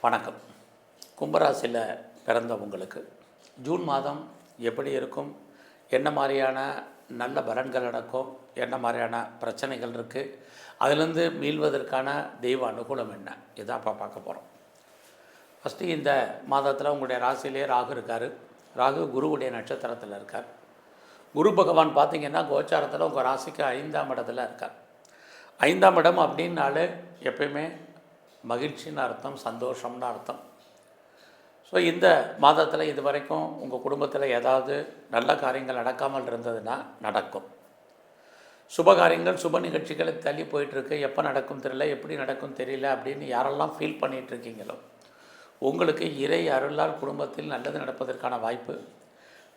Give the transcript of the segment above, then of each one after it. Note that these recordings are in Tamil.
வணக்கம். கும்பராசியில் பிறந்தவங்களுக்கு ஜூன் மாதம் எப்படி இருக்கும்? என்ன மாதிரியான நல்ல பலன்கள் நடக்கும்? என்ன மாதிரியான பிரச்சனைகள் இருக்குது அதிலிருந்து மீள்வதற்கான தெய்வ அனுகூலம் என்ன? இதான் இப்போ பார்க்க போகிறோம் ஃபஸ்ட்டு இந்த மாதத்தில் உங்களுடைய ராசியிலே ராகு இருக்கார். ராகு குருவுடைய நட்சத்திரத்தில் இருக்கார். குரு பகவான் பார்த்தீங்கன்னா கோச்சாரத்தில் உங்கள் ராசிக்கு ஐந்தாம் இடத்துல இருக்கார். ஐந்தாம் இடம் அப்படின்னாலே எப்பயுமே மகிழ்ச்சின்னு அர்த்தம் சந்தோஷம்னு அர்த்தம். ஸோ இந்த மாதத்தில் இது வரைக்கும் உங்கள் குடும்பத்தில் ஏதாவது நல்ல காரியங்கள் நடக்காமல் இருந்ததுன்னா நடக்கும். சுப காரியங்கள் சுப நிகழ்ச்சிகளை தள்ளி போயிட்டுருக்கு. எப்போ நடக்கும் தெரியல எப்படி நடக்கும் தெரியல அப்படின்னு யாரெல்லாம் ஃபீல் பண்ணிகிட்ருக்கீங்களோ உங்களுக்கு இறை அருளால் குடும்பத்தில் நல்லது நடப்பதற்கான வாய்ப்பு.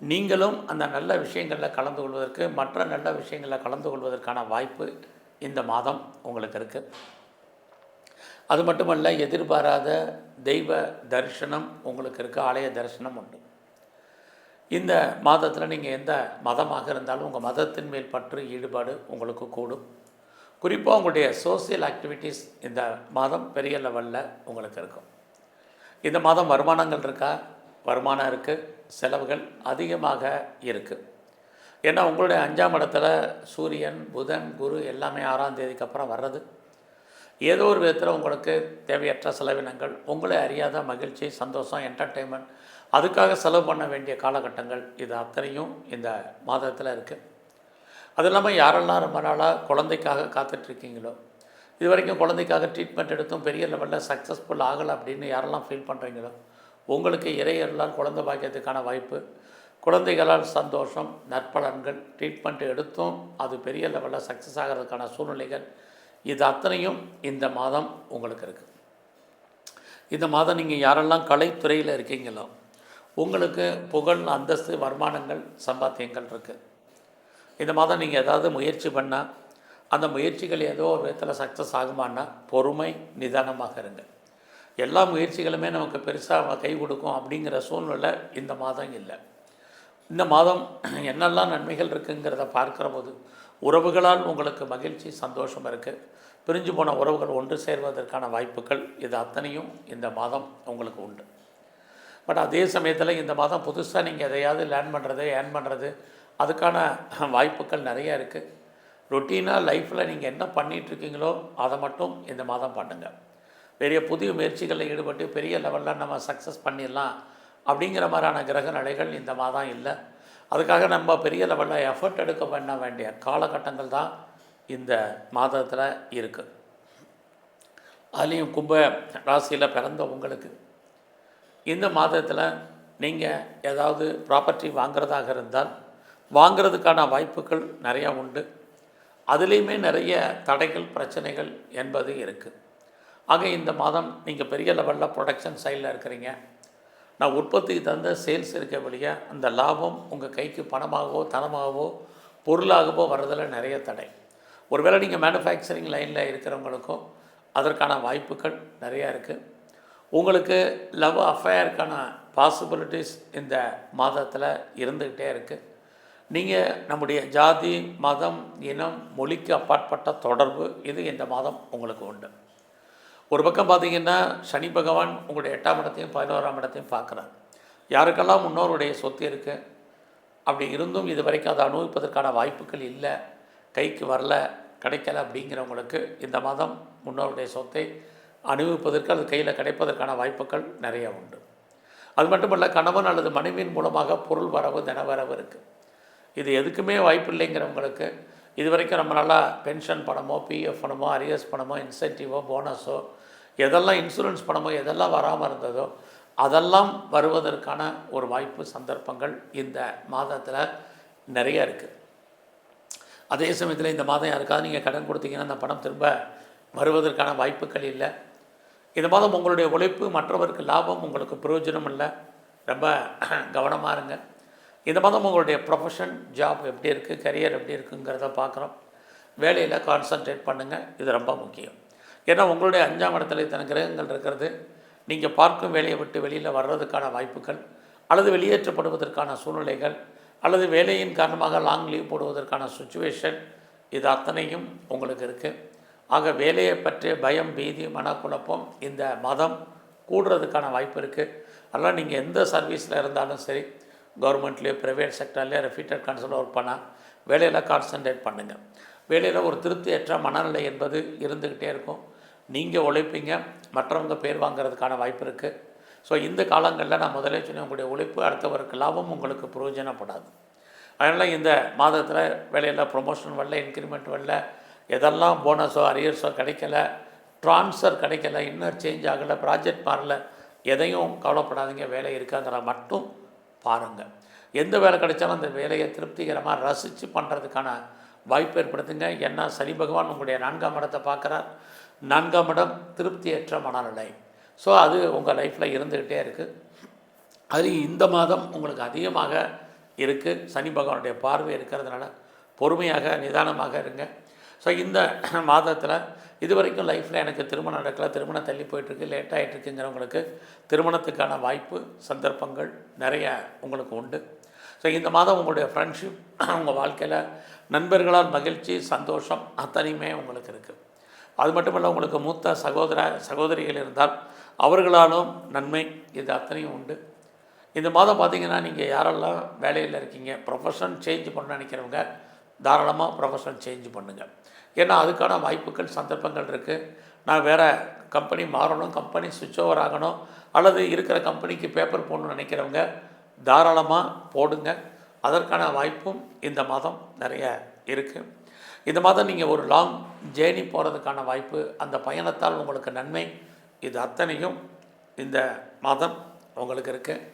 நீங்களும் அந்த நல்ல விஷயங்களில் கலந்து கொள்வதற்கு மற்ற நல்ல விஷயங்களில் கலந்து கொள்வதற்கான வாய்ப்பு இந்த மாதம் உங்களுக்கு இருக்குது அது மட்டுமல்ல எதிர்பாராத தெய்வ தரிசனம் உங்களுக்கு இருக்க ஆலய தரிசனம் உண்டு. இந்த மாதத்தில் நீங்கள் எந்த மதமாக இருந்தாலும் உங்கள் மதத்தின் மேல் பற்று ஈடுபாடு உங்களுக்கு கூடும். குறிப்பாக உங்களுடைய சோசியல் ஆக்டிவிட்டீஸ் இந்த மாதம் பெரிய லெவலில் உங்களுக்கு இருக்கும். இந்த மாதம் வருமானங்கள் இருக்கா? வருமானம் இருக்குது செலவுகள் அதிகமாக இருக்குது ஏன்னா உங்களுடைய அஞ்சாம் இடத்துல சூரியன் புதன் குரு எல்லாமே ஆறாம் தேதிக்கு அப்புறம் வர்றது. ஏதோ ஒரு விதத்தில் உங்களுக்கு தேவையற்ற செலவினங்கள் உங்களை அறியாத மகிழ்ச்சி சந்தோஷம் என்டர்டெயின்மெண்ட் அதுக்காக செலவு பண்ண வேண்டிய காலகட்டங்கள் இது அத்தனையும் இந்த மாதத்தில் இருக்குது அது இல்லாமல் யாரெல்லாம் ரொம்ப நாளாக குழந்தைக்காக காத்துட்ருக்கீங்களோ இது வரைக்கும் குழந்தைக்காக ட்ரீட்மெண்ட் எடுத்தும் பெரிய லெவலில் சக்ஸஸ்ஃபுல் ஆகலை அப்படின்னு யாரெல்லாம் ஃபீல் பண்ணுறீங்களோ உங்களுக்கு இறையர்களால் குழந்தை பாக்கியத்துக்கான வாய்ப்பு குழந்தைகளால் சந்தோஷம் நற்பலன்கள் ட்ரீட்மெண்ட் எடுத்தும் அது பெரிய லெவலில் சக்ஸஸ் ஆகிறதுக்கான சூழ்நிலைகள் இது அத்தனையும் இந்த மாதம் உங்களுக்கு இருக்குது இந்த மாதம் நீங்கள் யாரெல்லாம் கலைத்துறையில் இருக்கீங்களோ உங்களுக்கு புகழ் அந்தஸ்து வருமானங்கள் சம்பாத்தியங்கள் இருக்குது இந்த மாதம் நீங்கள் ஏதாவது முயற்சி பண்ணால் அந்த முயற்சிகள் ஏதோ ஒரு விதத்தில் சக்ஸஸ் ஆகுமான்னா பொறுமை நிதானமாக இருங்க. எல்லா முயற்சிகளுமே நமக்கு பெருசாக கை கொடுக்கும் அப்படிங்கிற சூழ்நிலை இந்த மாதம் இல்லை. இந்த மாதம் என்னெல்லாம் நன்மைகள் இருக்குங்கிறத பார்க்குற போது உறவுகளால் உங்களுக்கு மகிழ்ச்சி சந்தோஷம் இருக்குது பிரிஞ்சு போன உறவுகள் ஒன்று சேர்வதற்கான வாய்ப்புகள் இது அத்தனையும் இந்த மாதம் உங்களுக்கு உண்டு. பட் அதே சமயத்தில் இந்த மாதம் புதுசாக நீங்கள் எதையாவது லேர்ன் பண்ணுறது ஏர்ன் பண்ணுறது அதுக்கான வாய்ப்புகள் நிறையா இருக்குது ரொட்டீனாக லைஃப்பில் நீங்கள் என்ன பண்ணிகிட்ருக்கீங்களோ அதை மட்டும் இந்த மாதம் பண்ணுங்கள் பெரிய புதிய முயற்சிகளில் ஈடுபட்டு பெரிய லெவலில் நம்ம சக்ஸஸ் பண்ணிடலாம். அப்படிங்கிற மாதிரியான கிரக நிலைகள் இந்த மாதம் இல்லை. அதுக்காக நம்ம பெரிய லெவலில் எஃபர்ட் எடுக்க பண்ண வேண்டிய காலகட்டங்கள் தான் இந்த மாதத்தில் இருக்குது அதுலேயும் கும்ப ராசியில் பிறந்த உங்களுக்கு இந்த மாதத்தில் நீங்கள் ஏதாவது ப்ராப்பர்ட்டி வாங்குறதாக இருந்தால் வாங்கிறதுக்கான வாய்ப்புகள் நிறையா உண்டு. அதுலேயுமே நிறைய தடைகள் பிரச்சனைகள் என்பது இருக்குது ஆக இந்த மாதம் நீங்கள் பெரிய லெவலில் ப்ரொடக்ஷன் சைடில் இருக்கிறீங்க. நான் உற்பத்திக்கு தந்த சேல்ஸ் இருக்க வழியாக அந்த லாபம் உங்கள் கைக்கு பணமாகவோ தனமாகவோ பொருளாகவோ வர்றதில் நிறைய தடை. ஒருவேளை நீங்கள் மேனுஃபேக்சரிங் லைனில் இருக்கிறவங்களுக்கும் அதற்கான வாய்ப்புகள் நிறையா இருக்குது உங்களுக்கு லவ் அஃபேருக்கான பாசிபிலிட்டிஸ் இந்த மாதத்தில் இருந்துக்கிட்டே இருக்குது நீங்கள் நம்முடைய ஜாதி மதம் இனம் மொழிக்கு அப்பாற்பட்ட தொடர்பு இது இந்த மாதம் உங்களுக்கு உண்டு. ஒரு பக்கம் பார்த்தீங்கன்னா சனி பகவான் உங்களுடைய எட்டாம் இடத்தையும் பதினோராம் இடத்தையும் பார்க்குறார். யாருக்கெல்லாம் முன்னோருடைய சொத்து இருக்குது அப்படி இருந்தும் இது வரைக்கும் அதை அனுபவிப்பதற்கான வாய்ப்புகள் இல்லை கைக்கு வரல கிடைக்கல அப்படிங்கிறவங்களுக்கு இந்த மாதம் முன்னோருடைய சொத்தை அனுபவிப்பதற்கு அது கையில் கிடைப்பதற்கான வாய்ப்புகள் நிறைய உண்டு. அது மட்டுமல்ல கணவன் அல்லது மனைவியின் மூலமாக பொருள் வரவு தினவரவு இருக்குது இது எதுக்குமே வாய்ப்பு இல்லைங்கிறவங்களுக்கு இது வரைக்கும் நம்ம நல்லா பென்ஷன் பணமோ பிஎஃப் பணமோ அரியர்ஸ் பணமோ இன்சென்டிவோ போனஸோ எதெல்லாம் இன்சூரன்ஸ் பணமோ எதெல்லாம் வராமல் இருந்ததோ அதெல்லாம் வருவதற்கான ஒரு வாய்ப்பு சந்தர்ப்பங்கள் இந்த மாதத்தில் நிறைய இருக்குது அதே சமயத்தில் இந்த மாதம் யாருக்காவது நீங்கள் கடன் கொடுத்தீங்கன்னா அந்த பணம் திரும்ப வருவதற்கான வாய்ப்புகள் இல்லை. இந்த மாதம் உங்களுடைய உழைப்பு மற்றவருக்கு லாபம் உங்களுக்கு பிரயோஜனம் இல்லை. ரொம்ப கவனமாக இருங்க. இந்த மாதம் உங்களுடைய ப்ரொஃபஷன் ஜாப் எப்படி இருக்குது கரியர் எப்படி இருக்குங்கிறத பார்க்குறோம் வேலையில் கான்சன்ட்ரேட் பண்ணுங்கள் இது ரொம்ப முக்கியம். ஏன்னா உங்களுடைய அஞ்சாம் இடத்துல இத்தனை கிரகங்கள் இருக்கிறது. நீங்கள் பார்க்கும் வேலையை விட்டு வெளியில் வர்றதுக்கான வாய்ப்புகள் அல்லது வெளியேற்றப்படுவதற்கான சூழ்நிலைகள் அல்லது வேலையின் காரணமாக லாங் லீவ் போடுவதற்கான சுச்சுவேஷன் இது அத்தனையும் உங்களுக்கு இருக்குது ஆக வேலையை பற்றிய பயம் பீதி மனக்குழப்பம் இந்த மதம் கூடுறதுக்கான வாய்ப்பு இருக்குது அதெல்லாம் நீங்கள் எந்த சர்வீஸில் இருந்தாலும் சரி கவர்மெண்ட்லேயோ ப்ரைவேட் செக்டர்லேயோ ரெஃபீட்டட் கன்சல் ஒர்க் பண்ணால் வேலையில் கான்சன்ட்ரேட் பண்ணுங்கள் வேலையில் ஒரு திருப்தியற்ற மனநிலை என்பது இருந்துக்கிட்டே இருக்கும். நீங்கள் உழைப்பீங்க மற்றவங்க பேர் வாங்கிறதுக்கான வாய்ப்பு இருக்குது ஸோ இந்த காலங்களில் நான் முதலே சொன்னேன் உங்களுடைய உழைப்பு அடுத்தவருக்கு லாபம் உங்களுக்கு பிரயோஜனப்படாது. அதனால் இந்த மாதத்தில் வேலையில் ப்ரொமோஷன் வரல இன்க்ரிமெண்ட் வரல எதெல்லாம் போனஸோ அரியர்ஸோ கிடைக்கல ட்ரான்ஸ்ஃபர் கிடைக்கல இன்னர் சேஞ்ச் ஆகலை ப்ராஜெக்ட் மாறல எதையும் கவலைப்படாதீங்க வேலை இருக்காங்கிற மட்டும் பாருங்கள் எந்த வேலை கிடைச்சாலும் அந்த வேலையை திருப்திகரமாக ரசித்து பண்ணுறதுக்கான வாய்ப்பு ஏற்படுத்துங்க. ஏன்னா சனி பகவான் உங்களுடைய நான்காம் இடத்தை பார்க்குறார். நான்காம் இடம் திருப்தியற்ற மனநிலை. ஸோ அது உங்கள் லைஃப்பில் இருந்துக்கிட்டே இருக்குது அது இந்த மாதம் உங்களுக்கு அதிகமாக இருக்குது சனி பகவானுடைய பார்வை இருக்கிறதுனால பொறுமையாக நிதானமாக இருங்க. ஸோ இந்த மாதத்தில் இது வரைக்கும் லைஃப்பில் எனக்கு திருமணம் நடக்கல திருமணம் தள்ளி போயிட்டுருக்கு லேட் ஆகிட்டுருக்குங்கிறவங்களுக்கு திருமணத்துக்கான வாய்ப்பு சந்தர்ப்பங்கள் நிறைய உங்களுக்கு உண்டு. ஸோ இந்த மாதம் உங்களுடைய ஃப்ரெண்ட்ஷிப் உங்கள் வாழ்க்கையில் நண்பர்களால் மகிழ்ச்சி சந்தோஷம் அத்தனையுமே உங்களுக்கு இருக்குது அது மட்டுமல்ல உங்களுக்கு மூத்த சகோதர சகோதரிகள் இருந்தால் அவர்களாலும் நன்மை இது அத்தனையும் உண்டு. இந்த மாதம் பார்த்தீங்கன்னா நீங்கள் யாரெல்லாம் வேலையில் இருக்கீங்க ப்ரொஃபஷன் சேஞ்ச் பண்ண நினைக்கிறவங்க தாராளமாக ப்ரொஃபஷன் சேஞ்ச் பண்ணுங்கள் ஏன்னா அதுக்கான வாய்ப்புகள் சந்தர்ப்பங்கள் இருக்குது நான் வேறு கம்பெனி மாறணும் கம்பெனி சுவிட்ச் ஓவர் ஆகணும் அல்லது இருக்கிற கம்பெனிக்கு பேப்பர் போடணும்னு நினைக்கிறவங்க தாராளமாக போடுங்க. அதற்கான வாய்ப்பும் இந்த மாதம் நிறைய இருக்குது இந்த மாதம் நீங்கள் ஒரு லாங் ஜேர்னி போகிறதுக்கான வாய்ப்பு அந்த பயணத்தால் உங்களுக்கு நன்மை. இது அத்தனையும் இந்த மாதம் உங்களுக்கு இருக்குது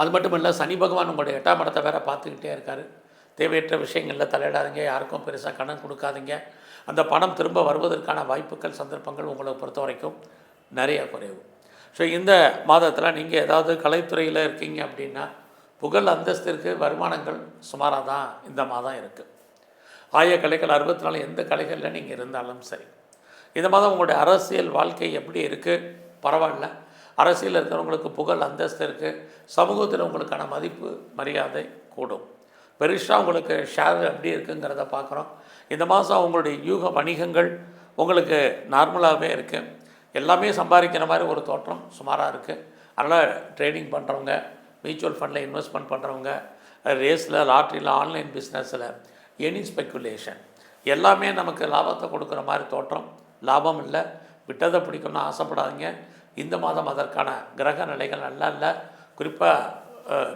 அது மட்டும் இல்லை சனி பகவான் உங்களுடைய எட்டாம் இடத்தை வேற பார்த்துக்கிட்டே இருக்கார். தேவையற்ற விஷயங்களில் தலையிடாதீங்க யாருக்கும் பெருசாக கடன் கொடுக்காதீங்க. அந்த பணம் திரும்ப வருவதற்கான வாய்ப்புகள் சந்தர்ப்பங்கள் உங்களை பொறுத்த வரைக்கும் நிறைய குறைவு. ஸோ இந்த மாதத்தில் நீங்கள் ஏதாவது கலைத்துறையில் இருக்கீங்க அப்படின்னா புகழ் அந்தஸ்திற்கு வருமானங்கள் சுமாராக தான் இந்த மாதம் இருக்குது ஆய கலைகள் அறுபத்தி நாலு எந்த கலைகளில் நீங்கள் இருந்தாலும் சரி. இந்த மாதம் உங்களுடைய அரசியல் வாழ்க்கை எப்படி இருக்குது பரவாயில்ல. அரசியலில் இருக்கிறவங்களுக்கு புகழ் அந்தஸ்து இருக்குது சமூகத்தில் உங்களுக்கான மதிப்பு மரியாதை கூடும். பெருசாக உங்களுக்கு ஷேர் எப்படி இருக்குங்கிறத பார்க்குறோம். இந்த மாதம் உங்களுடைய யூக வணிகங்கள் உங்களுக்கு நார்மலாகவே இருக்குது எல்லாமே சம்பாதிக்கிற மாதிரி ஒரு தோற்றம் சுமாராக இருக்குது அதனால் ட்ரேடிங் பண்ணுறவங்க மியூச்சுவல் ஃபண்டில் இன்வெஸ்ட்மெண்ட் பண்ணுறவங்க ரேஸில் லாட்ரியில் ஆன்லைன் பிஸ்னஸில் எனி ஸ்பெக்குலேஷன் எல்லாமே நமக்கு லாபத்தை கொடுக்குற மாதிரி தோற்றம். லாபம் இல்லை. விட்டதை பிடிக்கணும்னு ஆசைப்படாதீங்க. இந்த மாதம் அதற்கான கிரக நிலைகள் நல்லா இல்லை. குறிப்பாக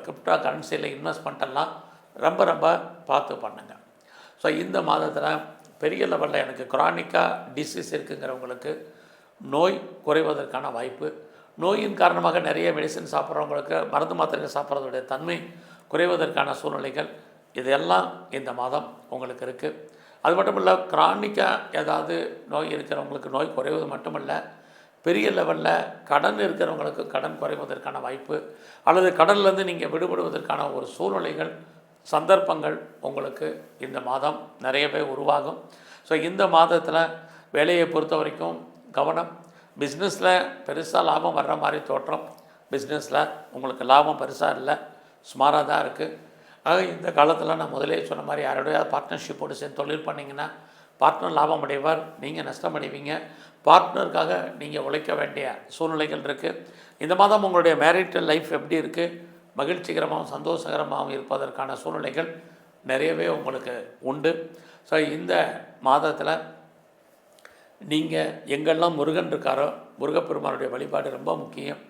கிரிப்டோ கரன்சியில் இன்வெஸ்ட்மெண்ட் எல்லாம் ரொம்ப ரொம்ப பார்த்து பண்ணுங்க. ஸோ இந்த மாதத்தில் பெரிய லெவலில் எனக்கு குரானிக்காக டிசீஸ் இருக்குங்கிறவங்களுக்கு நோய் குறைவதற்கான வாய்ப்பு. நோயின் காரணமாக நிறைய மெடிசன் சாப்பிட்றவங்களுக்கு மருந்து மாத்திரைகள் சாப்பிட்றதுடைய தன்மை குறைவதற்கான சூழ்நிலைகள். இதெல்லாம் இந்த மாதம் உங்களுக்கு இருக்குது அது மட்டும் இல்லை கிரானிக்காக ஏதாவது நோய் இருக்கிறவங்களுக்கு நோய் குறைவது மட்டுமல்ல பெரிய லெவலில் கடன் இருக்கிறவங்களுக்கு கடன் குறைவதற்கான வாய்ப்பு அல்லது கடன்லேருந்து நீங்கள் விடுபடுவதற்கான ஒரு சூழ்நிலைகள் சந்தர்ப்பங்கள் உங்களுக்கு இந்த மாதம் நிறையவே உருவாகும். ஸோ இந்த மாதத்தில் வேலையை பொறுத்த வரைக்கும் கவனம் பிஸ்னஸில் பெருசாக லாபம் வர்ற மாதிரி தோற்றம் பிஸ்னஸில் உங்களுக்கு லாபம் பெருசாக இல்லை சுமாராக தான் இருக்குது ஆக இந்த காலத்தில் நான் முதலே சொன்ன மாதிரி யாரோடைய பார்ட்னர்ஷிப்போடு சேர்ந்து தொழில் பண்ணிங்கன்னா பார்ட்னர் லாபம் அடைவார் நீங்கள் நஷ்டம் அடைவீங்க. பார்ட்னருக்காக நீங்கள் உழைக்க வேண்டிய சூழ்நிலைகள் இருக்குது இந்த மாதம் உங்களுடைய மேரிட்டல் லைஃப் எப்படி இருக்குது மகிழ்ச்சிகரமாகவும் சந்தோஷகரமாகவும் இருப்பதற்கான சூழ்நிலைகள் நிறையவே உங்களுக்கு உண்டு. ஸோ இந்த மாதத்தில் நீங்கள் எங்கெல்லாம் முருகன் இருக்காரோ முருகப்பெருமானுடைய வழிபாடு ரொம்ப முக்கியம்.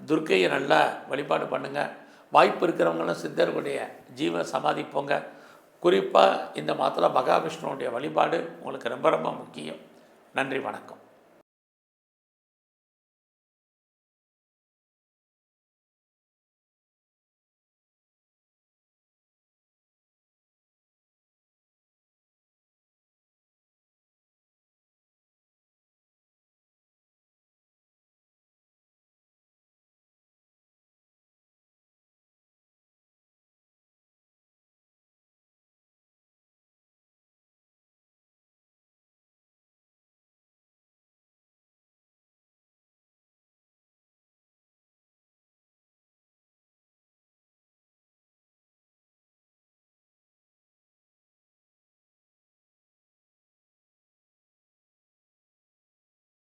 துர்க்கையை நல்லா வழிபாடு பண்ணுங்கள் வாய்ப்பு இருக்கிறவங்களும் சித்தர்களுடைய ஜீவ சமாதிப்போங்க. குறிப்பாக இந்த மாதத்தில் மகாவிஷ்ணுவுடைய வழிபாடு உங்களுக்கு ரொம்ப ரொம்ப முக்கியம். நன்றி வணக்கம்.